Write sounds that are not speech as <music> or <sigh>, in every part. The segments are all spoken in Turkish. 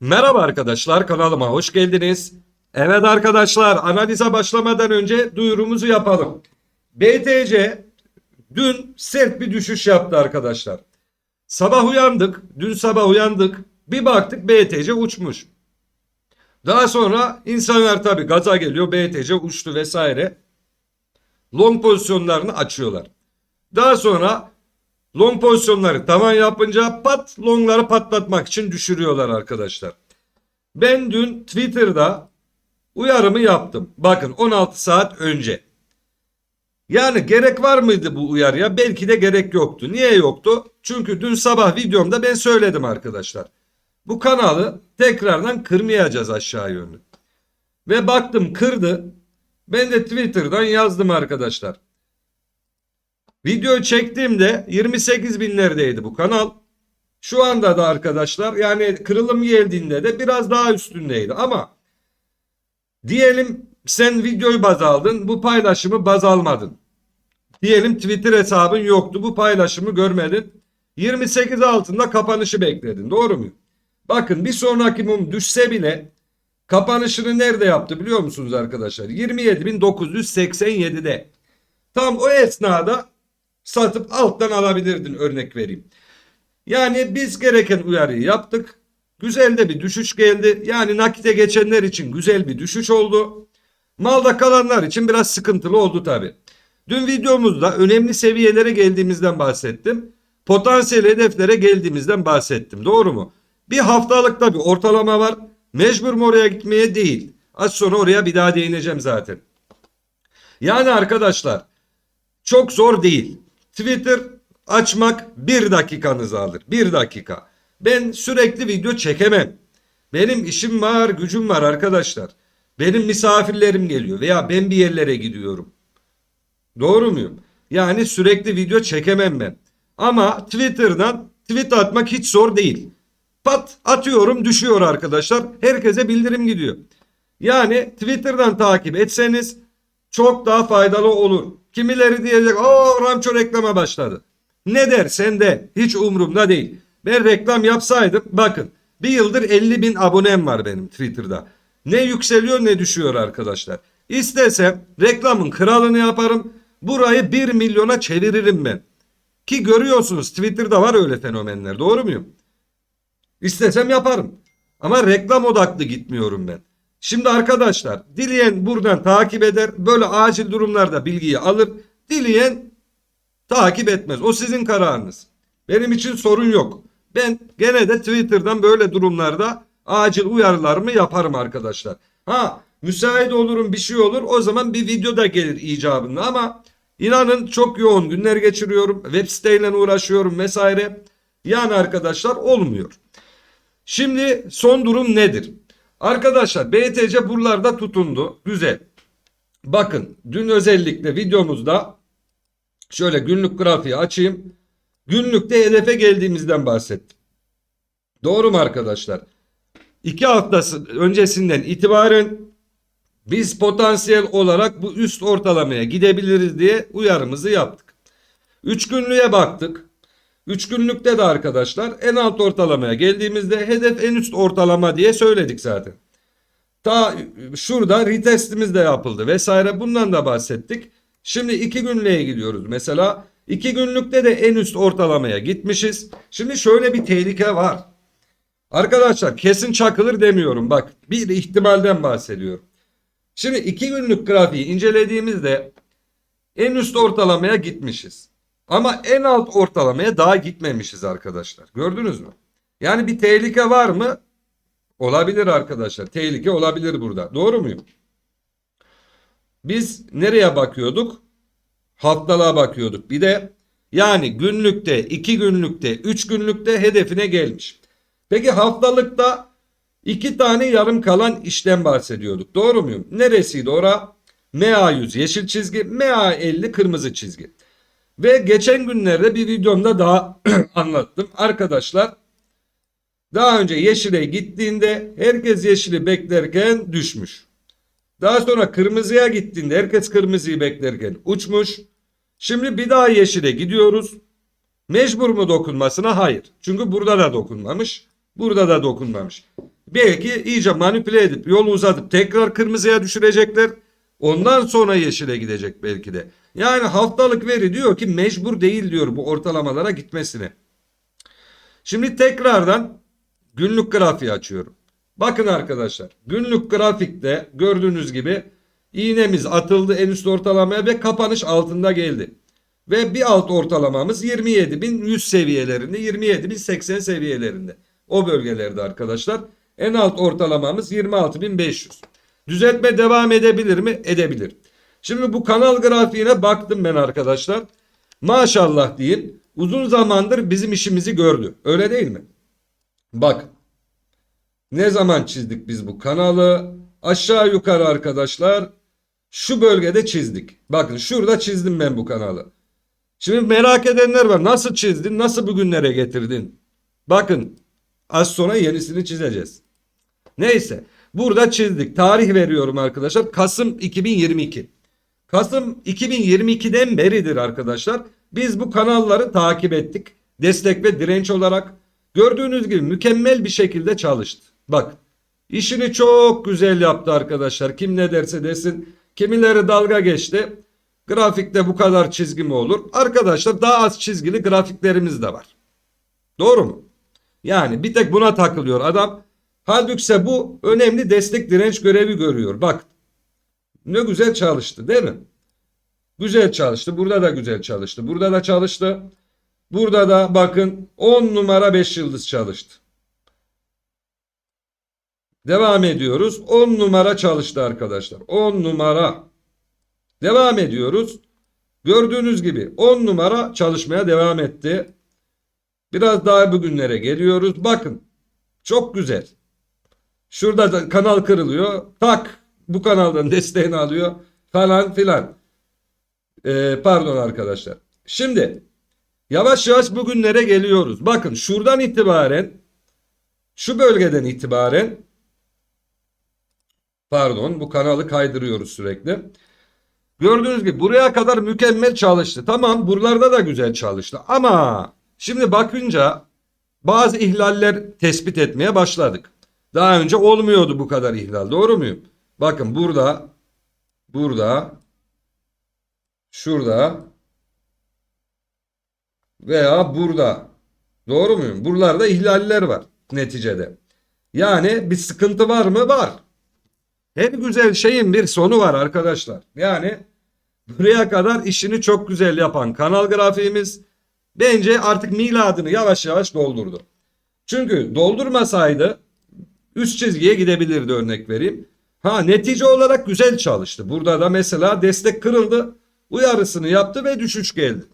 Merhaba arkadaşlar kanalıma hoş geldiniz. Evet arkadaşlar analize başlamadan önce duyurumuzu yapalım. BTC dün sert bir düşüş yaptı arkadaşlar. Sabah uyandık, dün sabah uyandık. Bir baktık BTC uçmuş. Daha sonra insanlar tabii gaza geliyor. BTC uçtu vesaire. Long pozisyonlarını açıyorlar. Daha sonra long pozisyonları tavan yapınca pat longları patlatmak için düşürüyorlar arkadaşlar. Ben dün Twitter'da uyarımı yaptım. Bakın 16 saat önce. Yani gerek var mıydı bu uyarıya? Belki de gerek yoktu. Niye yoktu? Çünkü dün sabah videomda ben söyledim arkadaşlar. Bu kanalı tekrardan kırmayacağız aşağı yönlü. Ve baktım kırdı. Ben de Twitter'dan yazdım arkadaşlar. Video çektiğimde 28 binlerdeydi bu kanal. Şu anda da arkadaşlar yani kırılım geldiğinde de biraz daha üstündeydi ama diyelim sen videoyu baz aldın bu paylaşımı baz almadın. Diyelim Twitter hesabın yoktu bu paylaşımı görmedin. 28 altında kapanışı bekledin doğru mu? Bakın bir sonraki mum düşse bile kapanışını nerede yaptı biliyor musunuz arkadaşlar? 27.987'de. Tam o esnada satıp alttan alabilirdin örnek vereyim. Yani biz gereken uyarıyı yaptık. Güzel de bir düşüş geldi. Yani nakite geçenler için güzel bir düşüş oldu. Malda kalanlar için biraz sıkıntılı oldu tabi. Dün videomuzda önemli seviyelere geldiğimizden bahsettim. Potansiyel hedeflere geldiğimizden bahsettim. Doğru mu? Bir haftalıkta bir ortalama var. Mecbur mu oraya gitmeye değil. Az sonra oraya bir daha değineceğim zaten. Yani arkadaşlar çok zor değil. Twitter açmak bir dakikanızı alır. Bir dakika. Ben sürekli video çekemem. Benim işim var, gücüm var arkadaşlar. Benim misafirlerim geliyor veya ben bir yerlere gidiyorum. Doğru muyum? Yani sürekli video çekemem ben. Ama Twitter'dan tweet atmak hiç zor değil. Pat atıyorum düşüyor arkadaşlar. Herkese bildirim gidiyor. Yani Twitter'dan takip etseniz çok daha faydalı olur. Kimileri diyecek o Ramço reklama başladı. Ne dersen de hiç umurumda değil. Ben reklam yapsaydım bakın bir yıldır 50 bin abonem var benim Twitter'da. Ne yükseliyor ne düşüyor arkadaşlar. İstesem reklamın kralını yaparım. Burayı 1 milyona çeviririm ben. Ki görüyorsunuz Twitter'da var öyle fenomenler doğru muyum? İstesem yaparım. Ama reklam odaklı gitmiyorum ben. Şimdi arkadaşlar dileyen buradan takip eder. Böyle acil durumlarda bilgiyi alır. Dileyen takip etmez. O sizin kararınız. Benim için sorun yok. Ben gene de Twitter'dan böyle durumlarda acil uyarılarımı yaparım arkadaşlar. Ha müsait olurum bir şey olur o zaman bir video da gelir icabında ama inanın çok yoğun günler geçiriyorum. Web siteyle uğraşıyorum vesaire. Yani arkadaşlar olmuyor. Şimdi son durum nedir? Arkadaşlar BTC buralarda tutundu. Güzel. Bakın dün özellikle videomuzda şöyle günlük grafiği açayım. Günlükte hedefe geldiğimizden bahsettim. Doğru mu arkadaşlar? İki haftası öncesinden itibaren biz potansiyel olarak bu üst ortalamaya gidebiliriz diye uyarımızı yaptık. Üç günlüğe baktık. Üç günlükte de arkadaşlar en alt ortalamaya geldiğimizde hedef en üst ortalama diye söyledik zaten. Ta şurada retestimiz de yapıldı vesaire bundan da bahsettik. Şimdi iki günlüğe gidiyoruz mesela. iki günlükte de en üst ortalamaya gitmişiz. Şimdi şöyle bir tehlike var. Arkadaşlar kesin çakılır demiyorum bak bir ihtimalden bahsediyorum. Şimdi iki günlük grafiği incelediğimizde en üst ortalamaya gitmişiz. Ama en alt ortalamaya daha gitmemişiz arkadaşlar. Gördünüz mü? Yani bir tehlike var mı? Olabilir arkadaşlar. Tehlike olabilir burada. Doğru muyum? Biz nereye bakıyorduk? Haftalığa bakıyorduk. Bir de yani günlükte, iki günlükte, üç günlükte hedefine gelmiş. Peki haftalıkta iki tane yarım kalan işlem bahsediyorduk. Doğru muyum? Neresiydi ora? MA100 yeşil çizgi, MA50 kırmızı çizgi. Ve geçen günlerde bir videomda daha <clears throat> anlattım. Arkadaşlar daha önce yeşile gittiğinde herkes yeşili beklerken düşmüş. Daha sonra kırmızıya gittiğinde herkes kırmızıyı beklerken uçmuş. Şimdi bir daha yeşile gidiyoruz. Mecbur mu dokunmasına? Hayır. Çünkü burada da dokunmamış. Burada da dokunmamış. Belki iyice manipüle edip yolu uzatıp tekrar kırmızıya düşürecekler. Ondan sonra yeşile gidecek belki de. Yani haftalık veri diyor ki mecbur değil diyor bu ortalamalara gitmesine. Şimdi tekrardan günlük grafiği açıyorum. Bakın arkadaşlar günlük grafikte gördüğünüz gibi iğnemiz atıldı en üst ortalamaya ve kapanış altında geldi. Ve bir alt ortalamamız 27.100 seviyelerinde 27.080 seviyelerinde. O bölgelerde arkadaşlar. En alt ortalamamız 26.500. Düzeltme devam edebilir mi? Edebilir. Şimdi bu kanal grafiğine baktım ben arkadaşlar. Maşallah diyeyim uzun zamandır bizim işimizi gördü. Öyle değil mi? Bak ne zaman çizdik biz bu kanalı? Aşağı yukarı arkadaşlar şu bölgede çizdik. Bakın şurada çizdim ben bu kanalı. Şimdi merak edenler var. Nasıl çizdin? Nasıl bugünlere getirdin? Bakın az sonra yenisini çizeceğiz. Neyse burada çizdik. Tarih veriyorum arkadaşlar. Kasım 2022. Kasım 2022'den beridir arkadaşlar. Biz bu kanalları takip ettik. Destek ve direnç olarak. Gördüğünüz gibi mükemmel bir şekilde çalıştı. Bak işini çok güzel yaptı arkadaşlar. Kim ne derse desin. Kimileri dalga geçti. Grafikte bu kadar çizgi mi olur? Arkadaşlar daha az çizgili grafiklerimiz de var. Doğru mu? Yani bir tek buna takılıyor adam. Halbuki bu önemli destek direnç görevi görüyor. Bak ne güzel çalıştı değil mi? Güzel çalıştı. Burada da güzel çalıştı. Burada da çalıştı. Burada da bakın 10 numara 5 yıldız çalıştı. Devam ediyoruz. 10 numara çalıştı arkadaşlar. 10 numara. Devam ediyoruz. Gördüğünüz gibi 10 numara çalışmaya devam etti. Biraz daha bugünlere geliyoruz. Bakın çok güzel. Şurada da kanal kırılıyor. Tak bu kanaldan desteğini alıyor falan filan. Ee, pardon arkadaşlar. Şimdi yavaş yavaş bugünlere geliyoruz. Bakın şuradan itibaren şu bölgeden itibaren pardon bu kanalı kaydırıyoruz sürekli. Gördüğünüz gibi buraya kadar mükemmel çalıştı. Tamam buralarda da güzel çalıştı. Ama şimdi bakınca bazı ihlaller tespit etmeye başladık. Daha önce olmuyordu bu kadar ihlal. Doğru muyum? Bakın burada, burada, şurada veya burada. Doğru muyum? Buralarda ihlaller var neticede. Yani bir sıkıntı var mı? Var. Her güzel şeyin bir sonu var arkadaşlar. Yani buraya kadar işini çok güzel yapan kanal grafiğimiz bence artık miladını yavaş yavaş doldurdu. Çünkü doldurmasaydı üst çizgiye gidebilirdi örnek vereyim. Ha netice olarak güzel çalıştı. Burada da mesela destek kırıldı. Uyarısını yaptı ve düşüş geldi.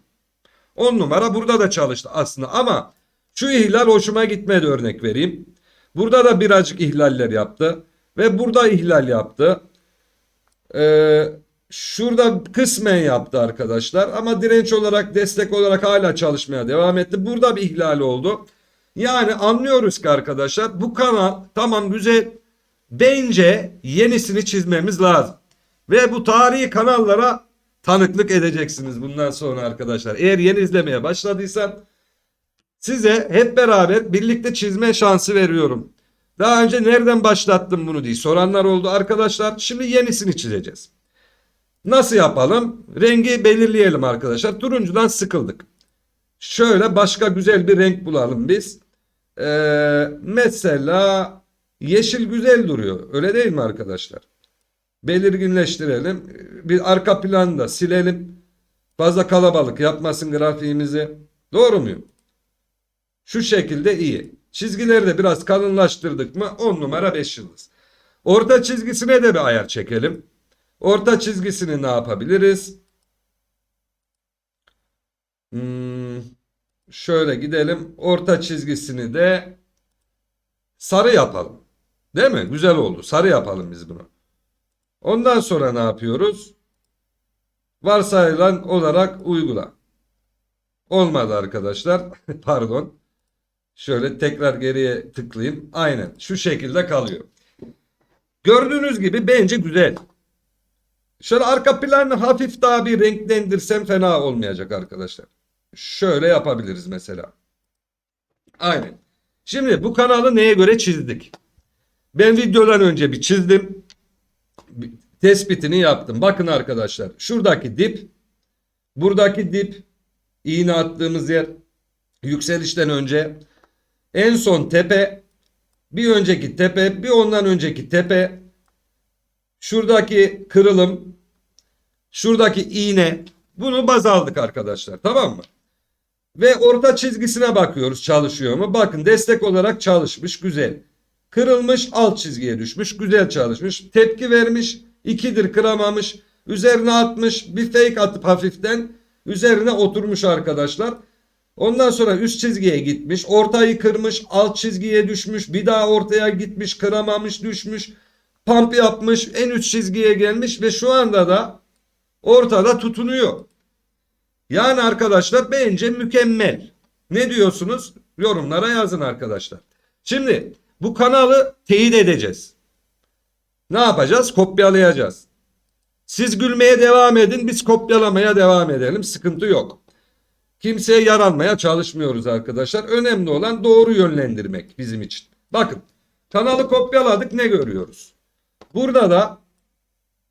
10 numara burada da çalıştı aslında ama şu ihlal hoşuma gitmedi örnek vereyim. Burada da birazcık ihlaller yaptı. Ve burada ihlal yaptı. Ee, şurada kısmen yaptı arkadaşlar. Ama direnç olarak destek olarak hala çalışmaya devam etti. Burada bir ihlal oldu. Yani anlıyoruz ki arkadaşlar bu kanal tamam güzel. Bence yenisini çizmemiz lazım. Ve bu tarihi kanallara tanıklık edeceksiniz bundan sonra arkadaşlar. Eğer yeni izlemeye başladıysan size hep beraber birlikte çizme şansı veriyorum. Daha önce nereden başlattım bunu diye soranlar oldu arkadaşlar. Şimdi yenisini çizeceğiz. Nasıl yapalım? Rengi belirleyelim arkadaşlar. Turuncudan sıkıldık. Şöyle başka güzel bir renk bulalım biz. Ee, mesela yeşil güzel duruyor. Öyle değil mi arkadaşlar? Belirginleştirelim. Bir arka planı da silelim. Fazla kalabalık yapmasın grafiğimizi. Doğru muyum? Şu şekilde iyi. Çizgileri de biraz kalınlaştırdık mı 10 numara 5 yıldız. Orta çizgisine de bir ayar çekelim. Orta çizgisini ne yapabiliriz? Hmm, şöyle gidelim. Orta çizgisini de sarı yapalım. Değil mi? Güzel oldu. Sarı yapalım biz bunu. Ondan sonra ne yapıyoruz? Varsayılan olarak uygula. Olmadı arkadaşlar. <laughs> Pardon. Şöyle tekrar geriye tıklayayım. Aynen şu şekilde kalıyor. Gördüğünüz gibi bence güzel. Şöyle arka planı hafif daha bir renklendirsem fena olmayacak arkadaşlar. Şöyle yapabiliriz mesela. Aynen. Şimdi bu kanalı neye göre çizdik? Ben videodan önce bir çizdim. Tespitini yaptım. Bakın arkadaşlar. Şuradaki dip. Buradaki dip. iğne attığımız yer. Yükselişten önce. En son tepe. Bir önceki tepe. Bir ondan önceki tepe. Şuradaki kırılım. Şuradaki iğne. Bunu baz aldık arkadaşlar. Tamam mı? Ve orta çizgisine bakıyoruz çalışıyor mu? Bakın destek olarak çalışmış güzel. Kırılmış alt çizgiye düşmüş güzel çalışmış. Tepki vermiş ikidir kıramamış. Üzerine atmış bir fake atıp hafiften üzerine oturmuş arkadaşlar. Ondan sonra üst çizgiye gitmiş. Ortayı kırmış alt çizgiye düşmüş. Bir daha ortaya gitmiş kıramamış düşmüş. Pump yapmış en üst çizgiye gelmiş ve şu anda da ortada tutunuyor. Yani arkadaşlar bence mükemmel. Ne diyorsunuz? Yorumlara yazın arkadaşlar. Şimdi bu kanalı teyit edeceğiz. Ne yapacağız? Kopyalayacağız. Siz gülmeye devam edin, biz kopyalamaya devam edelim. Sıkıntı yok. Kimseye yaranmaya çalışmıyoruz arkadaşlar. Önemli olan doğru yönlendirmek bizim için. Bakın kanalı kopyaladık ne görüyoruz? Burada da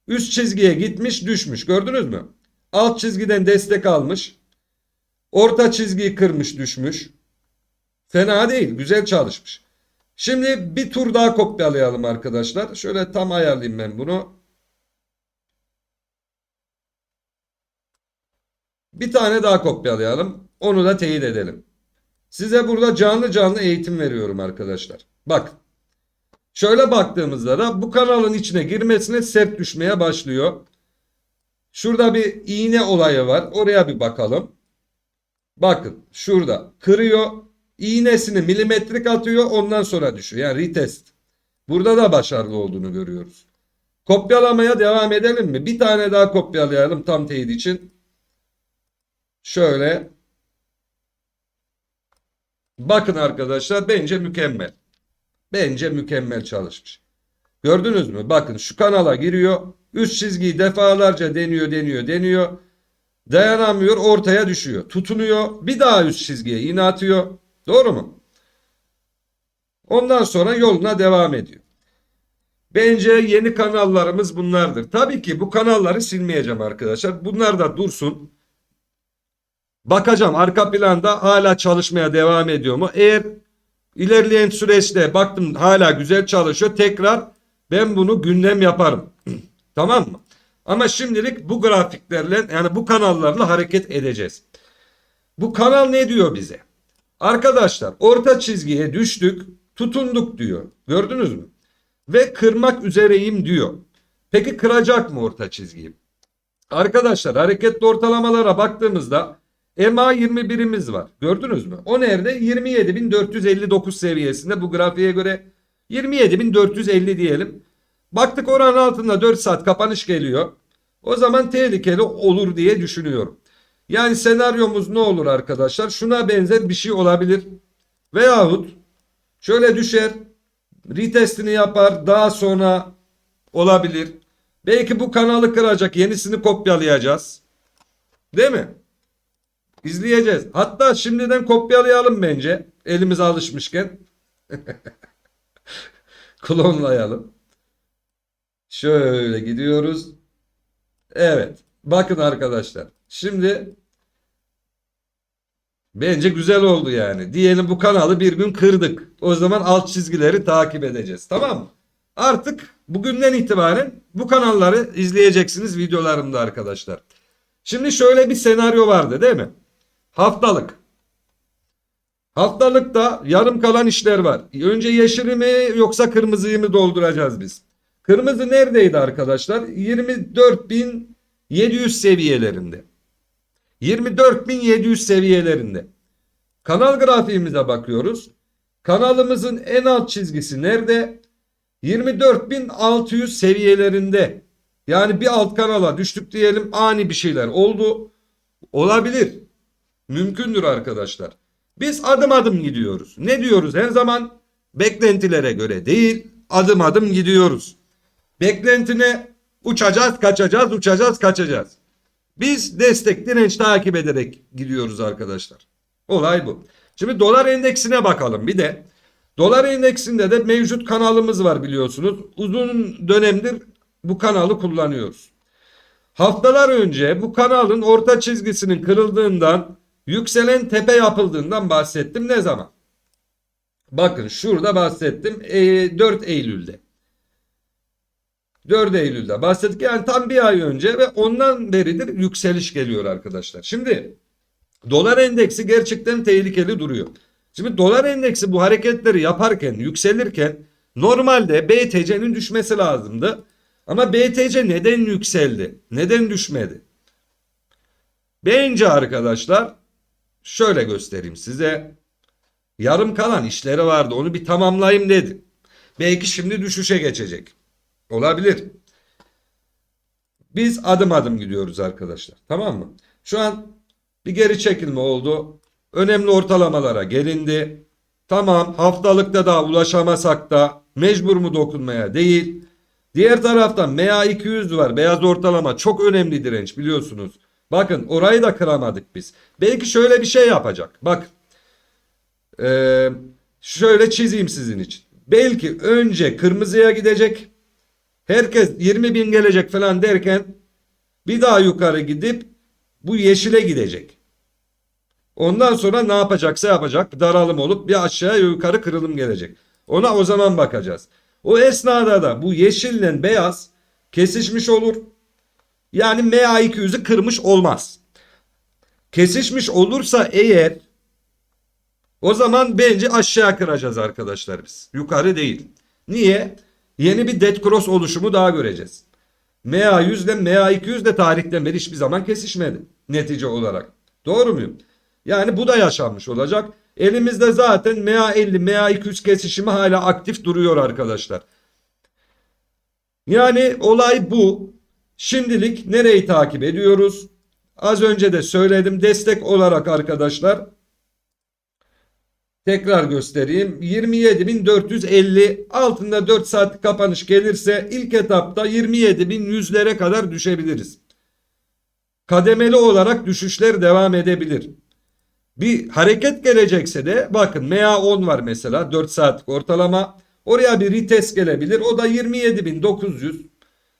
üst çizgiye gitmiş düşmüş gördünüz mü? Alt çizgiden destek almış. Orta çizgiyi kırmış düşmüş. Fena değil güzel çalışmış. Şimdi bir tur daha kopyalayalım arkadaşlar. Şöyle tam ayarlayayım ben bunu. Bir tane daha kopyalayalım. Onu da teyit edelim. Size burada canlı canlı eğitim veriyorum arkadaşlar. Bak. Şöyle baktığımızda da bu kanalın içine girmesine sert düşmeye başlıyor. Şurada bir iğne olayı var. Oraya bir bakalım. Bakın şurada kırıyor. İğnesini milimetrik atıyor ondan sonra düşüyor. Yani retest. Burada da başarılı olduğunu görüyoruz. Kopyalamaya devam edelim mi? Bir tane daha kopyalayalım tam teyit için. Şöyle. Bakın arkadaşlar bence mükemmel. Bence mükemmel çalışmış. Gördünüz mü? Bakın şu kanala giriyor. Üst çizgiyi defalarca deniyor, deniyor, deniyor. Dayanamıyor, ortaya düşüyor. Tutunuyor, bir daha üst çizgiye iğne atıyor. Doğru mu? Ondan sonra yoluna devam ediyor. Bence yeni kanallarımız bunlardır. Tabii ki bu kanalları silmeyeceğim arkadaşlar. Bunlar da dursun. Bakacağım arka planda hala çalışmaya devam ediyor mu? Eğer ilerleyen süreçte baktım hala güzel çalışıyor. Tekrar ben bunu gündem yaparım. <clears throat> tamam mı? Ama şimdilik bu grafiklerle yani bu kanallarla hareket edeceğiz. Bu kanal ne diyor bize? Arkadaşlar orta çizgiye düştük, tutunduk diyor. Gördünüz mü? Ve kırmak üzereyim diyor. Peki kıracak mı orta çizgiyi? Arkadaşlar hareketli ortalamalara baktığımızda EMA 21'imiz var. Gördünüz mü? O nerede? 27.459 seviyesinde bu grafiğe göre 27.450 diyelim. Baktık oranın altında 4 saat kapanış geliyor. O zaman tehlikeli olur diye düşünüyorum. Yani senaryomuz ne olur arkadaşlar? Şuna benzer bir şey olabilir. Veyahut şöyle düşer. Retestini yapar. Daha sonra olabilir. Belki bu kanalı kıracak. Yenisini kopyalayacağız. Değil mi? İzleyeceğiz. Hatta şimdiden kopyalayalım bence. Elimize alışmışken. <laughs> Klonlayalım. Şöyle gidiyoruz. Evet. Bakın arkadaşlar. Şimdi bence güzel oldu yani. Diyelim bu kanalı bir gün kırdık. O zaman alt çizgileri takip edeceğiz. Tamam mı? Artık bugünden itibaren bu kanalları izleyeceksiniz videolarımda arkadaşlar. Şimdi şöyle bir senaryo vardı değil mi? Haftalık. Haftalıkta yarım kalan işler var. Önce yeşili mi yoksa kırmızıyı mı dolduracağız biz? Kırmızı neredeydi arkadaşlar? 24.700 seviyelerinde. 24.700 seviyelerinde. Kanal grafiğimize bakıyoruz. Kanalımızın en alt çizgisi nerede? 24.600 seviyelerinde. Yani bir alt kanala düştük diyelim ani bir şeyler oldu. Olabilir. Mümkündür arkadaşlar. Biz adım adım gidiyoruz. Ne diyoruz her zaman? Beklentilere göre değil, adım adım gidiyoruz. Beklentine uçacağız, kaçacağız, uçacağız, kaçacağız. Biz destek direnç takip ederek gidiyoruz arkadaşlar. Olay bu. Şimdi dolar endeksine bakalım bir de. Dolar endeksinde de mevcut kanalımız var biliyorsunuz. Uzun dönemdir bu kanalı kullanıyoruz. Haftalar önce bu kanalın orta çizgisinin kırıldığından, yükselen tepe yapıldığından bahsettim. Ne zaman? Bakın şurada bahsettim. E, 4 Eylül'de. 4 Eylül'de bahsettik. Yani tam bir ay önce ve ondan beridir yükseliş geliyor arkadaşlar. Şimdi dolar endeksi gerçekten tehlikeli duruyor. Şimdi dolar endeksi bu hareketleri yaparken, yükselirken normalde BTC'nin düşmesi lazımdı. Ama BTC neden yükseldi? Neden düşmedi? Bence arkadaşlar şöyle göstereyim size. Yarım kalan işleri vardı. Onu bir tamamlayayım dedi. Belki şimdi düşüşe geçecek. Olabilir. Biz adım adım gidiyoruz arkadaşlar. Tamam mı? Şu an bir geri çekilme oldu. Önemli ortalamalara gelindi. Tamam haftalıkta da ulaşamasak da mecbur mu dokunmaya değil. Diğer taraftan MA200 var. Beyaz ortalama çok önemli direnç biliyorsunuz. Bakın orayı da kıramadık biz. Belki şöyle bir şey yapacak. Bak. Ee, şöyle çizeyim sizin için. Belki önce kırmızıya gidecek. Herkes 20 bin gelecek falan derken bir daha yukarı gidip bu yeşile gidecek. Ondan sonra ne yapacaksa yapacak. Daralım olup bir aşağıya yukarı kırılım gelecek. Ona o zaman bakacağız. O esnada da bu yeşille beyaz kesişmiş olur. Yani MA200'ü kırmış olmaz. Kesişmiş olursa eğer o zaman bence aşağı kıracağız arkadaşlar biz. Yukarı değil. Niye? Yeni bir dead cross oluşumu daha göreceğiz. MA100 ile MA200 de tarihten beri hiçbir zaman kesişmedi netice olarak. Doğru muyum? Yani bu da yaşanmış olacak. Elimizde zaten MA50, MA200 kesişimi hala aktif duruyor arkadaşlar. Yani olay bu. Şimdilik nereyi takip ediyoruz? Az önce de söyledim destek olarak arkadaşlar. Tekrar göstereyim. 27.450 altında 4 saat kapanış gelirse ilk etapta 27.100'lere kadar düşebiliriz. Kademeli olarak düşüşler devam edebilir. Bir hareket gelecekse de bakın MA10 var mesela 4 saatlik ortalama. Oraya bir retest gelebilir. O da 27.900.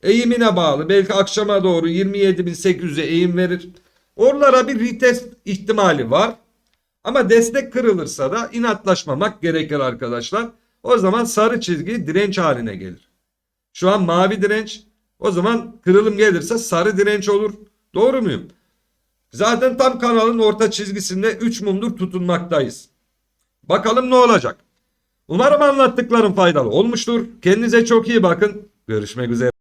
Eğimine bağlı. Belki akşama doğru 27.800'e eğim verir. Oralara bir retest ihtimali var. Ama destek kırılırsa da inatlaşmamak gerekir arkadaşlar. O zaman sarı çizgi direnç haline gelir. Şu an mavi direnç. O zaman kırılım gelirse sarı direnç olur. Doğru muyum? Zaten tam kanalın orta çizgisinde 3 mumdur tutunmaktayız. Bakalım ne olacak? Umarım anlattıklarım faydalı olmuştur. Kendinize çok iyi bakın. Görüşmek üzere.